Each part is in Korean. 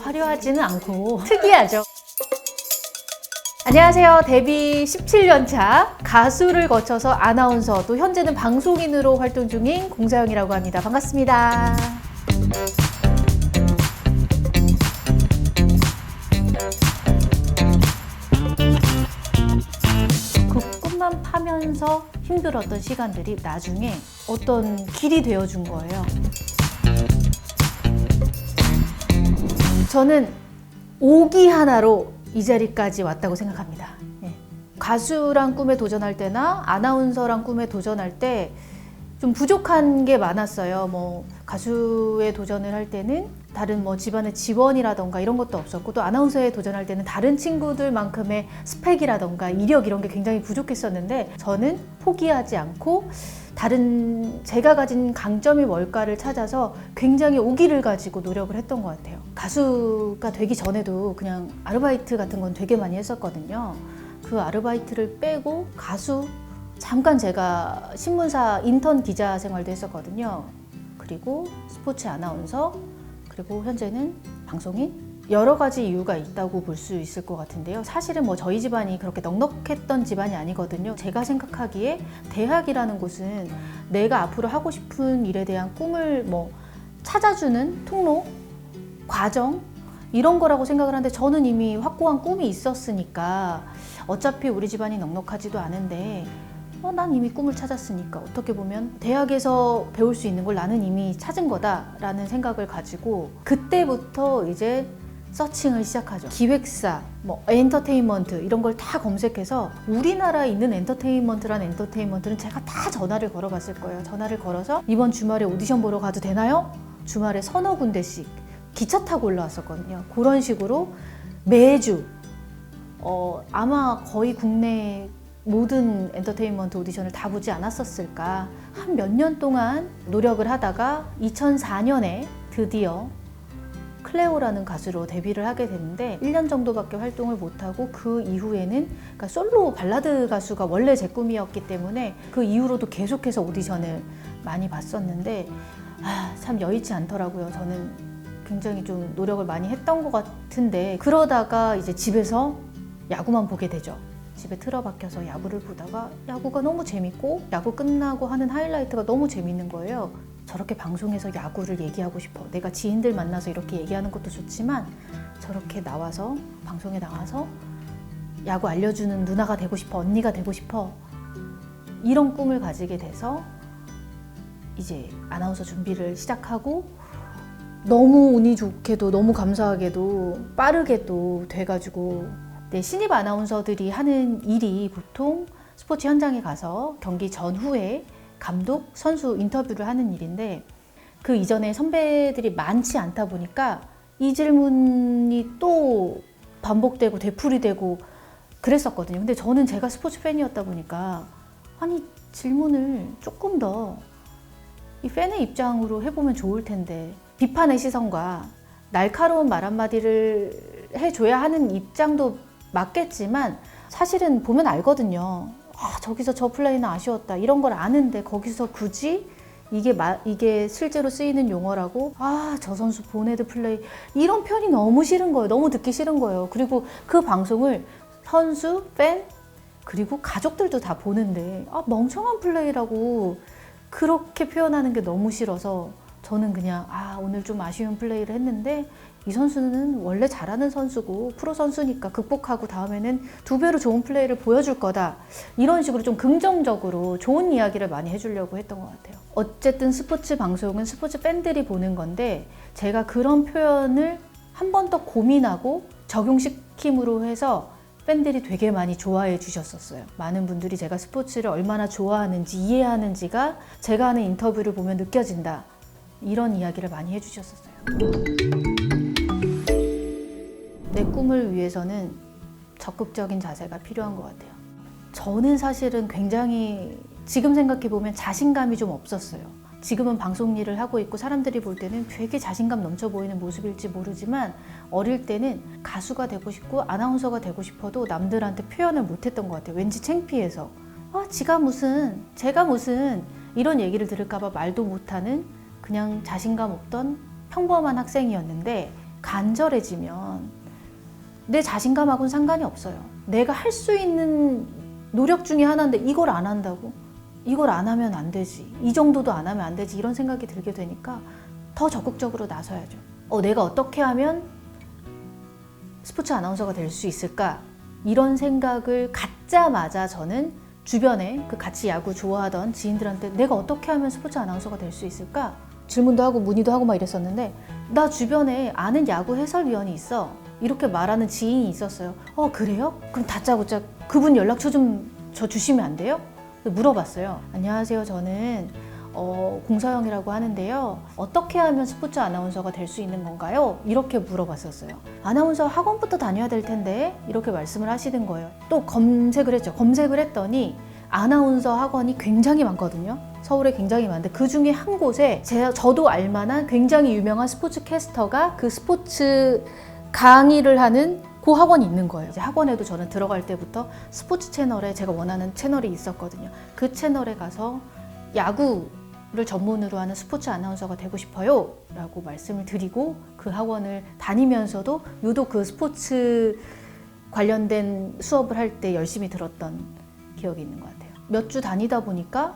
화려하지는 않고 특이하죠. 안녕하세요. 데뷔 17년 차 가수를 거쳐서 아나운서 또 현재는 방송인으로 활동 중인 공자영이라고 합니다. 반갑습니다. 파면서 힘들었던 시간들이 나중에 어떤 길이 되어준 거예요. 저는 오기 하나로 이 자리까지 왔다고 생각합니다. 예. 가수란 꿈에 도전할 때나 아나운서란 꿈에 도전할 때 좀 부족한 게 많았어요. 뭐 가수에 도전을 할 때는 다른 뭐 집안의 지원이라던가 이런 것도 없었고 또 아나운서에 도전할 때는 다른 친구들만큼의 스펙이라던가 이력 이런 게 굉장히 부족했었는데 저는 포기하지 않고 다른 제가 가진 강점이 뭘까를 찾아서 굉장히 오기를 가지고 노력을 했던 것 같아요. 가수가 되기 전에도 그냥 아르바이트 같은 건 되게 많이 했었거든요. 그 아르바이트를 빼고 가수 잠깐 제가 신문사 인턴 기자 생활도 했었거든요. 그리고 스포츠 아나운서 그리고 현재는 방송인 여러 가지 이유가 있다고 볼 수 있을 것 같은데요. 사실은 뭐 저희 집안이 그렇게 넉넉했던 집안이 아니거든요. 제가 생각하기에 대학이라는 곳은 내가 앞으로 하고 싶은 일에 대한 꿈을 뭐 찾아주는 통로, 과정 이런 거라고 생각을 하는데 저는 이미 확고한 꿈이 있었으니까 어차피 우리 집안이 넉넉하지도 않은데 어, 난 이미 꿈을 찾았으니까 어떻게 보면 대학에서 배울 수 있는 걸 나는 이미 찾은 거다라는 생각을 가지고 그때부터 이제 서칭을 시작하죠. 기획사, 뭐 엔터테인먼트 이런 걸 다 검색해서 우리나라에 있는 엔터테인먼트란 엔터테인먼트는 제가 다 전화를 걸어봤을 거예요. 전화를 걸어서 이번 주말에 오디션 보러 가도 되나요? 주말에 서너 군데씩 기차 타고 올라왔었거든요. 그런 식으로 매주 어, 아마 거의 국내 모든 엔터테인먼트 오디션을 다 보지 않았었을까. 한 몇 년 동안 노력을 하다가 2004년에 드디어 클레오라는 가수로 데뷔를 하게 됐는데 1년 정도밖에 활동을 못하고 그 이후에는 그러니까 솔로 발라드 가수가 원래 제 꿈이었기 때문에 그 이후로도 계속해서 오디션을 많이 봤었는데 아, 참 여의치 않더라고요. 저는 굉장히 좀 노력을 많이 했던 것 같은데 그러다가 이제 집에서 야구만 보게 되죠. 집에 틀어박혀서 야구를 보다가 야구가 너무 재밌고 야구 끝나고 하는 하이라이트가 너무 재밌는 거예요. 저렇게 방송에서 야구를 얘기하고 싶어. 내가 지인들 만나서 이렇게 얘기하는 것도 좋지만 저렇게 나와서 방송에 나와서 야구 알려주는 누나가 되고 싶어. 언니가 되고 싶어. 이런 꿈을 가지게 돼서 이제 아나운서 준비를 시작하고 너무 운이 좋게도 너무 감사하게도 빠르게도 돼가지고 네, 신입 아나운서들이 하는 일이 보통 스포츠 현장에 가서 경기 전후에 감독, 선수 인터뷰를 하는 일인데 그 이전에 선배들이 많지 않다 보니까 이 질문이 또 반복되고 되풀이되고 그랬었거든요. 근데 저는 제가 스포츠 팬이었다 보니까 아니 질문을 조금 더 이 팬의 입장으로 해보면 좋을 텐데 비판의 시선과 날카로운 말 한마디를 해줘야 하는 입장도 맞겠지만 사실은 보면 알거든요. 아, 저기서 저 플레이는 아쉬웠다. 이런 걸 아는데 거기서 굳이 이게 마, 이게 실제로 쓰이는 용어라고 아, 저 선수 보네드 플레이 이런 표현이 너무 싫은 거예요. 너무 듣기 싫은 거예요. 그리고 그 방송을 선수, 팬 그리고 가족들도 다 보는데 아, 멍청한 플레이라고 그렇게 표현하는 게 너무 싫어서 저는 그냥 아, 오늘 좀 아쉬운 플레이를 했는데 이 선수는 원래 잘하는 선수고 프로 선수니까 극복하고 다음에는 두 배로 좋은 플레이를 보여줄 거다. 이런 식으로 좀 긍정적으로 좋은 이야기를 많이 해주려고 했던 것 같아요. 어쨌든 스포츠 방송은 스포츠 팬들이 보는 건데 제가 그런 표현을 한 번 더 고민하고 적용시킴으로 해서 팬들이 되게 많이 좋아해 주셨었어요. 많은 분들이 제가 스포츠를 얼마나 좋아하는지 이해하는지가 제가 하는 인터뷰를 보면 느껴진다. 이런 이야기를 많이 해주셨었어요. 내 꿈을 위해서는 적극적인 자세가 필요한 것 같아요. 저는 사실은 굉장히 지금 생각해 보면 자신감이 좀 없었어요. 지금은 방송 일을 하고 있고 사람들이 볼 때는 되게 자신감 넘쳐 보이는 모습일지 모르지만 어릴 때는 가수가 되고 싶고 아나운서가 되고 싶어도 남들한테 표현을 못했던 것 같아요. 왠지 창피해서 아, 지가 무슨 제가 무슨 이런 얘기를 들을까봐 말도 못하는 그냥 자신감 없던 평범한 학생이었는데 간절해지면 내 자신감하고는 상관이 없어요. 내가 할 수 있는 노력 중에 하나인데 이걸 안 한다고? 이걸 안 하면 안 되지. 이 정도도 안 하면 안 되지. 이런 생각이 들게 되니까 더 적극적으로 나서야죠. 어, 내가 어떻게 하면 스포츠 아나운서가 될 수 있을까? 이런 생각을 갖자마자 저는 주변에 그 같이 야구 좋아하던 지인들한테 내가 어떻게 하면 스포츠 아나운서가 될 수 있을까? 질문도 하고 문의도 하고 막 이랬었는데 나 주변에 아는 야구 해설위원이 있어. 이렇게 말하는 지인이 있었어요. 어, 그래요? 그럼 다짜고짜 그분 연락처 좀 저 주시면 안 돼요? 물어봤어요. 안녕하세요. 저는 어, 공서영이라고 하는데요. 어떻게 하면 스포츠 아나운서가 될 수 있는 건가요? 이렇게 물어봤었어요. 아나운서 학원부터 다녀야 될 텐데 이렇게 말씀을 하시는 거예요. 또 검색을 했죠. 검색을 했더니 아나운서 학원이 굉장히 많거든요. 서울에 굉장히 많은데 그 중에 한 곳에 제가 저도 알만한 굉장히 유명한 스포츠 캐스터가 그 스포츠 강의를 하는 그 학원이 있는 거예요. 이제 학원에도 저는 들어갈 때부터 스포츠 채널에 제가 원하는 채널이 있었거든요. 그 채널에 가서 야구를 전문으로 하는 스포츠 아나운서가 되고 싶어요. 라고 말씀을 드리고 그 학원을 다니면서도 유독 그 스포츠 관련된 수업을 할 때 열심히 들었던 기억이 있는 것 같아요. 몇 주 다니다 보니까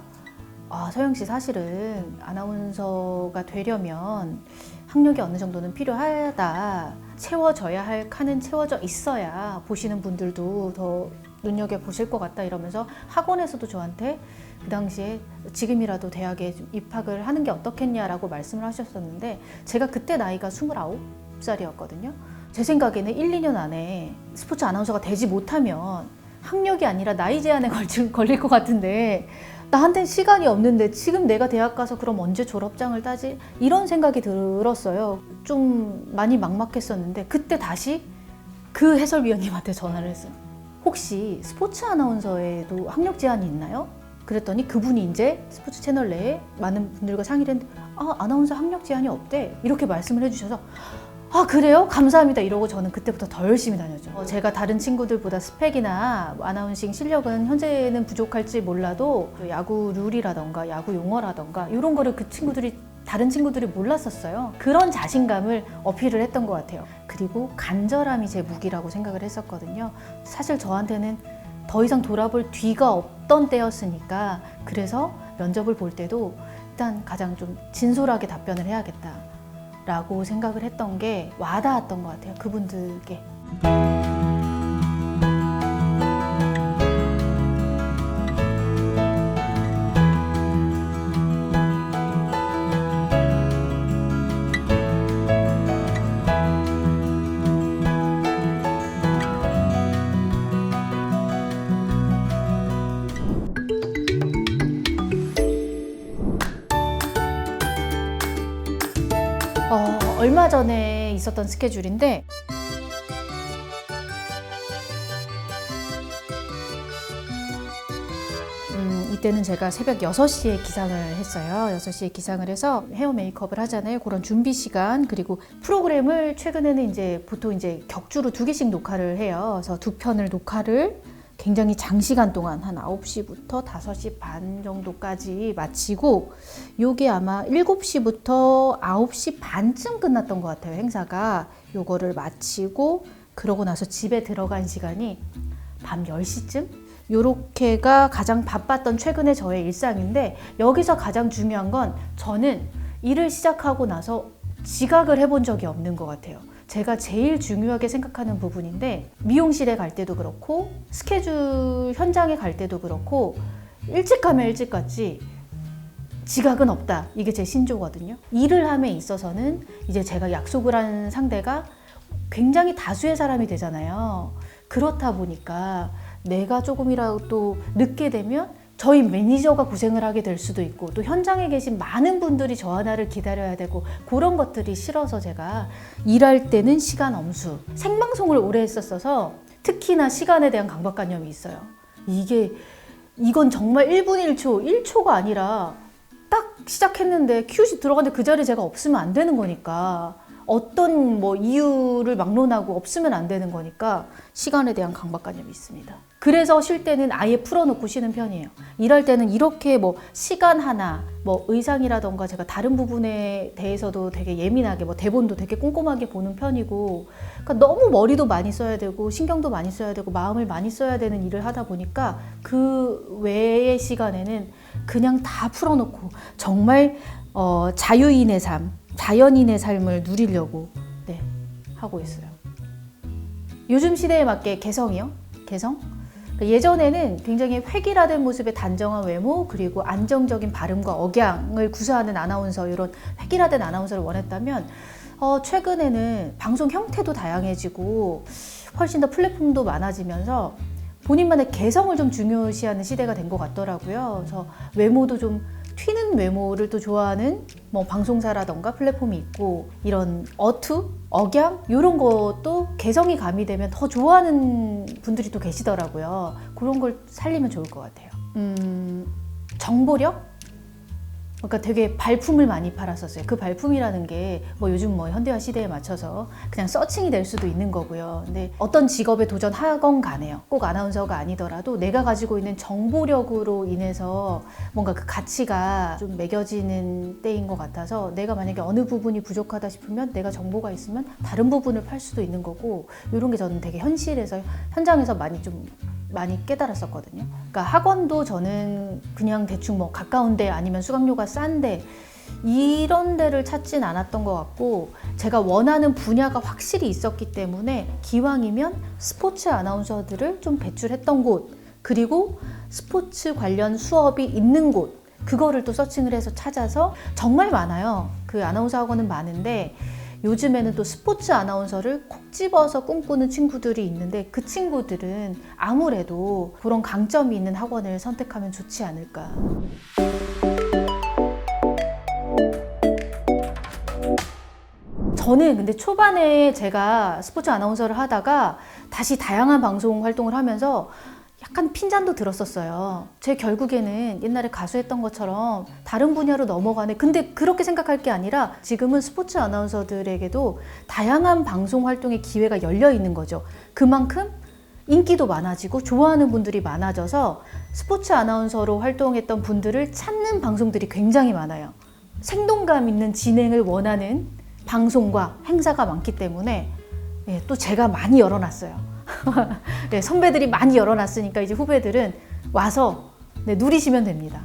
아, 서영 씨 사실은 아나운서가 되려면 학력이 어느 정도는 필요하다. 채워져야 할 칸은 채워져 있어야 보시는 분들도 더 눈여겨 보실 것 같다 이러면서 학원에서도 저한테 그 당시에 지금이라도 대학에 좀 입학을 하는 게 어떻겠냐라고 말씀을 하셨었는데 제가 그때 나이가 29살이었거든요. 제 생각에는 1, 2년 안에 스포츠 아나운서가 되지 못하면 학력이 아니라 나이 제한에 걸릴 것 같은데 나한테는 시간이 없는데 지금 내가 대학 가서 그럼 언제 졸업장을 따지? 이런 생각이 들었어요. 좀 많이 막막했었는데 그때 다시 그 해설위원님한테 전화를 했어요. 혹시 스포츠 아나운서에도 학력 제한이 있나요? 그랬더니 그분이 이제 스포츠 채널 내에 많은 분들과 상의를 했는데 아 아나운서 학력 제한이 없대 이렇게 말씀을 해주셔서 아 그래요? 감사합니다. 이러고 저는 그때부터 더 열심히 다녔죠. 어, 제가 다른 친구들보다 스펙이나 아나운싱 실력은 현재는 부족할지 몰라도 그 야구 룰이라던가 야구 용어라던가 이런 거를 그 친구들이 다른 친구들이 몰랐었어요. 그런 자신감을 어필을 했던 것 같아요. 그리고 간절함이 제 무기라고 생각을 했었거든요. 사실 저한테는 더 이상 돌아볼 뒤가 없던 때였으니까 그래서 면접을 볼 때도 일단 가장 좀 진솔하게 답변을 해야겠다. 라고 생각을 했던 게 와닿았던 것 같아요. 그분들께. 전에 있었던 스케줄인데 음, 이때는 제가 새벽 6시에 기상을 했어요. 6시에 기상을 해서 헤어 메이크업을 하잖아요. 그런 준비 시간 그리고 프로그램을 최근에는 이제 보통 이제 격주로 두 개씩 녹화를 해요. 그래서 두 편을 녹화를 굉장히 장시간 동안 한 9시부터 5시 반 정도까지 마치고 요게 아마 7시부터 9시 반쯤 끝났던 것 같아요. 행사가 요거를 마치고 그러고 나서 집에 들어간 시간이 밤 10시쯤 요렇게가 가장 바빴던 최근의 저의 일상인데 여기서 가장 중요한 건 저는 일을 시작하고 나서 지각을 해본 적이 없는 것 같아요. 제가 제일 중요하게 생각하는 부분인데 미용실에 갈 때도 그렇고 스케줄 현장에 갈 때도 그렇고 일찍 가면 일찍 갔지 지각은 없다. 이게 제 신조거든요. 일을 함에 있어서는 이제 제가 약속을 한 상대가 굉장히 다수의 사람이 되잖아요. 그렇다 보니까 내가 조금이라도 늦게 되면 저희 매니저가 고생을 하게 될 수도 있고 또 현장에 계신 많은 분들이 저 하나를 기다려야 되고 그런 것들이 싫어서 제가 일할 때는 시간 엄수 생방송을 오래 했었어서 특히나 시간에 대한 강박관념이 있어요. 이게 이건 정말 1분 1초, 1초가 아니라 딱 시작했는데 큐시 들어갔는데 그 자리에 제가 없으면 안 되는 거니까 어떤 뭐 이유를 막론하고 없으면 안 되는 거니까 시간에 대한 강박관념이 있습니다. 그래서 쉴 때는 아예 풀어놓고 쉬는 편이에요. 일할 때는 이렇게 뭐 시간 하나, 뭐 의상이라던가 제가 다른 부분에 대해서도 되게 예민하게 뭐 대본도 되게 꼼꼼하게 보는 편이고 그러니까 너무 머리도 많이 써야 되고 신경도 많이 써야 되고 마음을 많이 써야 되는 일을 하다 보니까 그 외의 시간에는 그냥 다 풀어놓고 정말 어, 자유인의 삶, 자연인의 삶을 누리려고 네, 하고 있어요. 요즘 시대에 맞게 개성이요? 개성? 그러니까 예전에는 굉장히 획일화된 모습의 단정한 외모 그리고 안정적인 발음과 억양을 구사하는 아나운서 이런 획일화된 아나운서를 원했다면 어, 최근에는 방송 형태도 다양해지고 훨씬 더 플랫폼도 많아지면서 본인만의 개성을 좀 중요시하는 시대가 된 것 같더라고요. 그래서 외모도 좀 튀는 외모를 또 좋아하는 뭐 방송사라던가 플랫폼이 있고 이런 어투, 억양 이런 것도 개성이 가미되면 더 좋아하는 분들이 또 계시더라고요. 그런 걸 살리면 좋을 것 같아요. 음, 정보력? 그러니까 되게 발품을 많이 팔았었어요. 그 발품이라는 게 뭐 요즘 뭐 현대화 시대에 맞춰서 그냥 서칭이 될 수도 있는 거고요. 근데 어떤 직업에 도전하건 간에요. 꼭 아나운서가 아니더라도 내가 가지고 있는 정보력으로 인해서 뭔가 그 가치가 좀 매겨지는 때인 것 같아서 내가 만약에 어느 부분이 부족하다 싶으면 내가 정보가 있으면 다른 부분을 팔 수도 있는 거고 이런 게 저는 되게 현실에서 현장에서 많이 좀 많이 깨달았었거든요. 그러니까 학원도 저는 그냥 대충 뭐 가까운데 아니면 수강료가 싼데 이런 데를 찾진 않았던 것 같고 제가 원하는 분야가 확실히 있었기 때문에 기왕이면 스포츠 아나운서들을 좀 배출했던 곳 그리고 스포츠 관련 수업이 있는 곳 그거를 또 서칭을 해서 찾아서 정말 많아요. 그 아나운서 학원은 많은데 요즘에는 또 스포츠 아나운서를 콕 집어서 꿈꾸는 친구들이 있는데 그 친구들은 아무래도 그런 강점이 있는 학원을 선택하면 좋지 않을까. 저는 근데 초반에 제가 스포츠 아나운서를 하다가 다시 다양한 방송 활동을 하면서 약간 핀잔도 들었었어요. 제 결국에는 옛날에 가수했던 것처럼 다른 분야로 넘어가네. 근데 그렇게 생각할 게 아니라 지금은 스포츠 아나운서들에게도 다양한 방송 활동의 기회가 열려 있는 거죠. 그만큼 인기도 많아지고 좋아하는 분들이 많아져서 스포츠 아나운서로 활동했던 분들을 찾는 방송들이 굉장히 많아요. 생동감 있는 진행을 원하는 방송과 행사가 많기 때문에 예, 또 제가 많이 열어놨어요. 네, 선배들이 많이 열어놨으니까 이제 후배들은 와서 네, 누리시면 됩니다.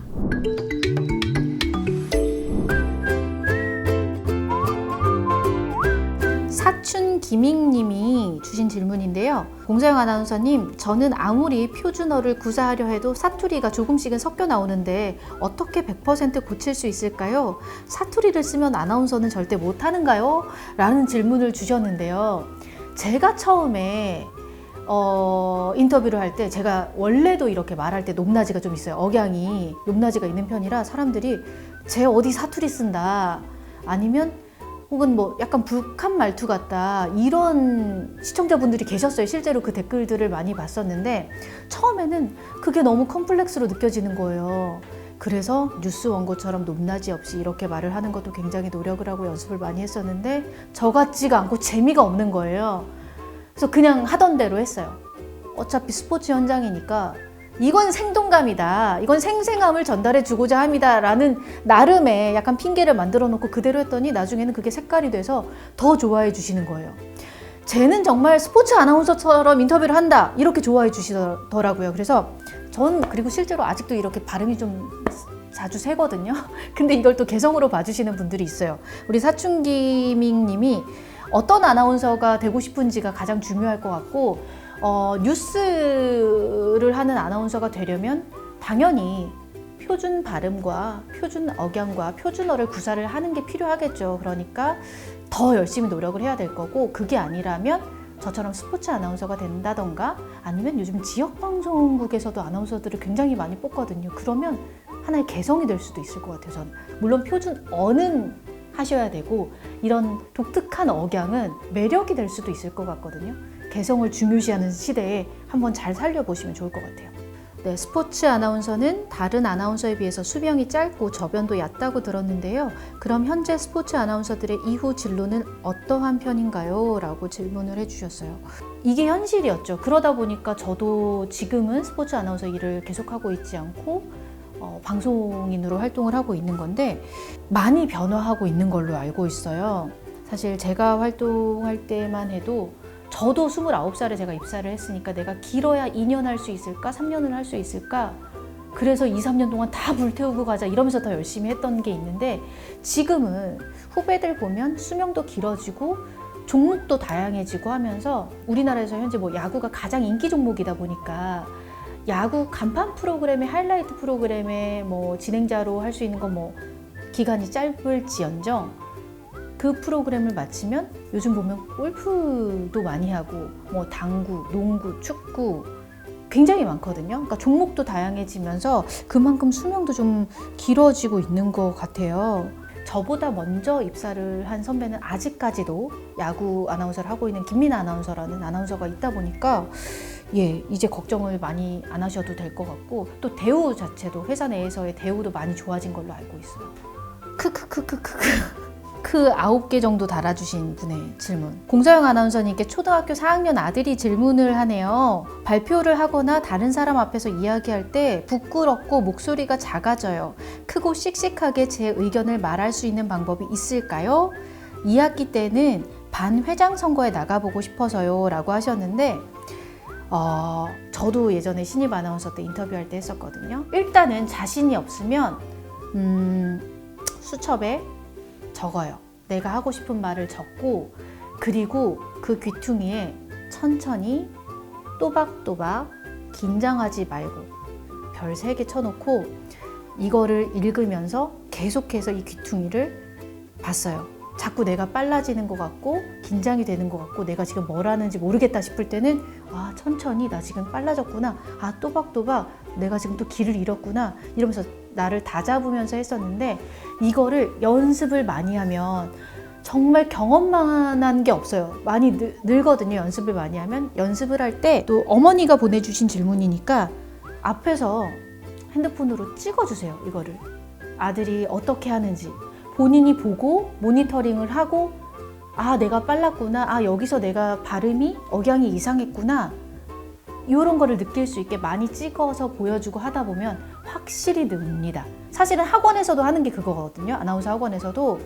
사춘 김익님이 주신 질문인데요. 공사영 아나운서님, 저는 아무리 표준어를 구사하려 해도 사투리가 조금씩은 섞여 나오는데 어떻게 100% 고칠 수 있을까요? 사투리를 쓰면 아나운서는 절대 못하는가요? 라는 질문을 주셨는데요. 제가 처음에 어, 인터뷰를 할 때 제가 원래도 이렇게 말할 때 높낮이가 좀 있어요. 억양이 높낮이가 있는 편이라 사람들이 제 어디 사투리 쓴다 아니면 혹은 뭐 약간 북한 말투 같다 이런 시청자분들이 계셨어요. 실제로 그 댓글들을 많이 봤었는데 처음에는 그게 너무 컴플렉스로 느껴지는 거예요. 그래서 뉴스 원고처럼 높낮이 없이 이렇게 말을 하는 것도 굉장히 노력을 하고 연습을 많이 했었는데 저 같지가 않고 재미가 없는 거예요. 그래서 그냥 하던 대로 했어요. 어차피 스포츠 현장이니까 이건 생동감이다. 이건 생생함을 전달해 주고자 합니다 라는 나름의 약간 핑계를 만들어 놓고 그대로 했더니 나중에는 그게 색깔이 돼서 더 좋아해 주시는 거예요. 쟤는 정말 스포츠 아나운서처럼 인터뷰를 한다. 이렇게 좋아해 주시더라고요. 그래서 전 그리고 실제로 아직도 이렇게 발음이 좀 자주 새거든요. 근데 이걸 또 개성으로 봐주시는 분들이 있어요. 우리 사춘기밍 님이 어떤 아나운서가 되고 싶은지가 가장 중요할 것 같고 어, 뉴스를 하는 아나운서가 되려면 당연히 표준 발음과 표준 억양과 표준어를 구사를 하는 게 필요하겠죠. 그러니까 더 열심히 노력을 해야 될 거고 그게 아니라면 저처럼 스포츠 아나운서가 된다던가 아니면 요즘 지역 방송국에서도 아나운서들을 굉장히 많이 뽑거든요. 그러면 하나의 개성이 될 수도 있을 것 같아요. 저는 물론 표준 어는 하셔야 되고 이런 독특한 억양은 매력이 될 수도 있을 것 같거든요. 개성을 중요시하는 시대에 한번 잘 살려보시면 좋을 것 같아요. 네, 스포츠 아나운서는 다른 아나운서에 비해서 수명이 짧고 저변도 얕다고 들었는데요. 그럼 현재 스포츠 아나운서들의 이후 진로는 어떠한 편인가요? 라고 질문을 해주셨어요. 이게 현실이었죠. 그러다 보니까 저도 지금은 스포츠 아나운서 일을 계속하고 있지 않고 어, 방송인으로 활동을 하고 있는 건데 많이 변화하고 있는 걸로 알고 있어요. 사실 제가 활동할 때만 해도 저도 29살에 제가 입사를 했으니까 내가 길어야 2년 할 수 있을까? 3년을 할 수 있을까? 그래서 2, 3년 동안 다 불태우고 가자 이러면서 더 열심히 했던 게 있는데 지금은 후배들 보면 수명도 길어지고 종목도 다양해지고 하면서 우리나라에서 현재 뭐 야구가 가장 인기 종목이다 보니까 야구 간판 프로그램의 하이라이트 프로그램의 뭐 진행자로 할 수 있는 건 뭐 기간이 짧을지언정 그 프로그램을 마치면 요즘 보면 골프도 많이 하고 뭐 당구, 농구, 축구 굉장히 많거든요. 그러니까 종목도 다양해지면서 그만큼 수명도 좀 길어지고 있는 것 같아요. 저보다 먼저 입사를 한 선배는 아직까지도 야구 아나운서를 하고 있는 김민아 아나운서라는 아나운서가 있다 보니까 예, 이제 걱정을 많이 안 하셔도 될 것 같고 또 대우 자체도 회사 내에서의 대우도 많이 좋아진 걸로 알고 있어요. 크크크크크크. 그 아홉 개 정도 달아주신 분의 질문. 공서영 아나운서님께 초등학교 4학년 아들이 질문을 하네요. 발표를 하거나 다른 사람 앞에서 이야기할 때 부끄럽고 목소리가 작아져요. 크고 씩씩하게 제 의견을 말할 수 있는 방법이 있을까요? 2학기 때는 반 회장 선거에 나가보고 싶어서요. 라고 하셨는데, 어, 저도 예전에 신입 아나운서 때 인터뷰할 때 했었거든요. 일단은 자신이 없으면, 음, 수첩에 적어요. 내가 하고 싶은 말을 적고 그리고 그 귀퉁이에 천천히 또박또박 긴장하지 말고 별 세 개 쳐놓고 이거를 읽으면서 계속해서 이 귀퉁이를 봤어요. 자꾸 내가 빨라지는 것 같고 긴장이 되는 것 같고 내가 지금 뭘 하는지 모르겠다 싶을 때는 아 천천히 나 지금 빨라졌구나 아 또박또박 내가 지금 또 길을 잃었구나 이러면서 나를 다잡으면서 했었는데 이거를 연습을 많이 하면 정말 경험만한 게 없어요. 많이 늘, 늘거든요. 연습을 많이 하면 연습을 할 때 또 어머니가 보내주신 질문이니까 앞에서 핸드폰으로 찍어주세요. 이거를 아들이 어떻게 하는지 본인이 보고 모니터링을 하고 아 내가 빨랐구나 아 여기서 내가 발음이 억양이 이상했구나 이런 거를 느낄 수 있게 많이 찍어서 보여주고 하다 보면 확실히 늡니다. 사실은 학원에서도 하는 게 그거거든요. 아나운서 학원에서도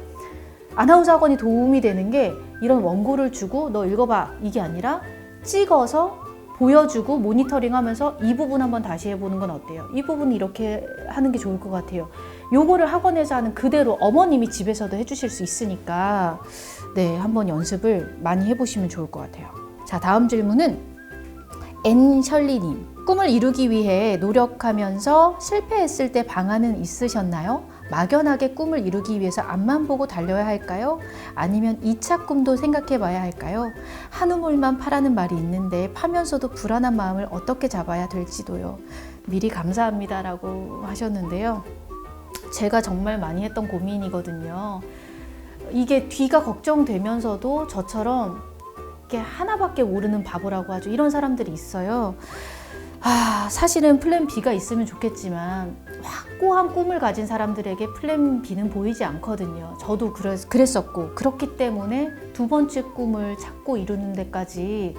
아나운서 학원이 도움이 되는 게 이런 원고를 주고 너 읽어봐 이게 아니라 찍어서 보여주고 모니터링 하면서 이 부분 한번 다시 해보는 건 어때요? 이 부분 이렇게 하는 게 좋을 것 같아요. 요거를 학원에서 하는 그대로 어머님이 집에서도 해주실 수 있으니까 네 한번 연습을 많이 해보시면 좋을 것 같아요. 자 다음 질문은 앤셜리님 꿈을 이루기 위해 노력하면서 실패했을 때 방안은 있으셨나요? 막연하게 꿈을 이루기 위해서 앞만 보고 달려야 할까요? 아니면 2차 꿈도 생각해 봐야 할까요? 한 우물만 파라는 말이 있는데 파면서도 불안한 마음을 어떻게 잡아야 될지도요. 미리 감사합니다라고 하셨는데요. 제가 정말 많이 했던 고민이거든요. 이게 뒤가 걱정되면서도 저처럼 이렇게 하나밖에 모르는 바보라고 하죠. 이런 사람들이 있어요. 아, 사실은 플랜 B가 있으면 좋겠지만 확고한 꿈을 가진 사람들에게 플랜 B는 보이지 않거든요. 저도 그랬, 그랬었고 그렇기 때문에 두 번째 꿈을 찾고 이루는 데까지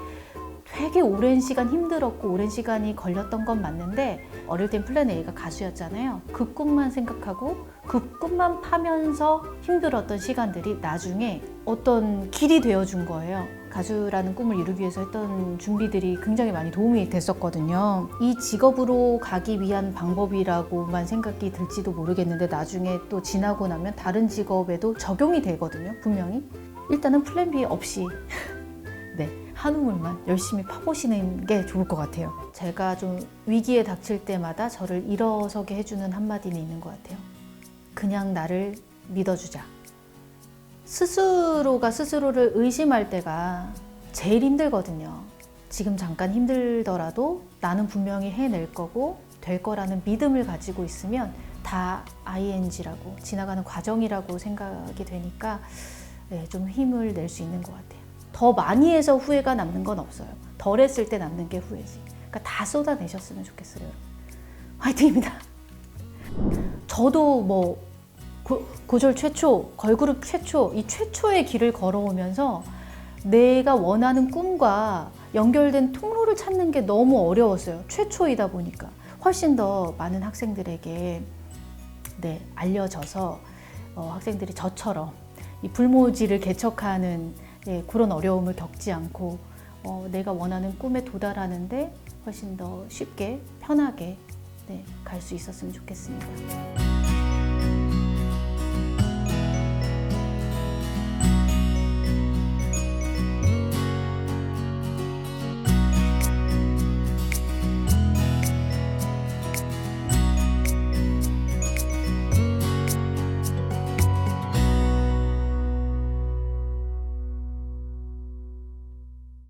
되게 오랜 시간 힘들었고 오랜 시간이 걸렸던 건 맞는데 어릴 땐 플랜 A가 가수였잖아요. 그 꿈만 생각하고 그 꿈만 파면서 힘들었던 시간들이 나중에 어떤 길이 되어준 거예요. 가수라는 꿈을 이루기 위해서 했던 준비들이 굉장히 많이 도움이 됐었거든요. 이 직업으로 가기 위한 방법이라고만 생각이 들지도 모르겠는데 나중에 또 지나고 나면 다른 직업에도 적용이 되거든요. 분명히. 일단은 플랜 B 없이 네. 한 우물만 열심히 파보시는 게 좋을 것 같아요. 제가 좀 위기에 닥칠 때마다 저를 일어서게 해주는 한마디는 있는 것 같아요. 그냥 나를 믿어주자. 스스로가 스스로를 의심할 때가 제일 힘들거든요. 지금 잠깐 힘들더라도 나는 분명히 해낼 거고 될 거라는 믿음을 가지고 있으면 다 ING라고 지나가는 과정이라고 생각이 되니까 네, 좀 힘을 낼 수 있는 것 같아요. 더 많이 해서 후회가 남는 건 없어요. 덜 했을 때 남는 게 후회지. 그러니까 다 쏟아내셨으면 좋겠어요. 화이팅입니다. 저도 뭐 고, 고졸 최초, 걸그룹 최초, 이 최초의 길을 걸어오면서 내가 원하는 꿈과 연결된 통로를 찾는 게 너무 어려웠어요. 최초이다 보니까 훨씬 더 많은 학생들에게 네, 알려져서 어, 학생들이 저처럼 이 불모지를 개척하는 예, 그런 어려움을 겪지 않고 어, 내가 원하는 꿈에 도달하는데 훨씬 더 쉽게 편하게 네, 갈 수 있었으면 좋겠습니다.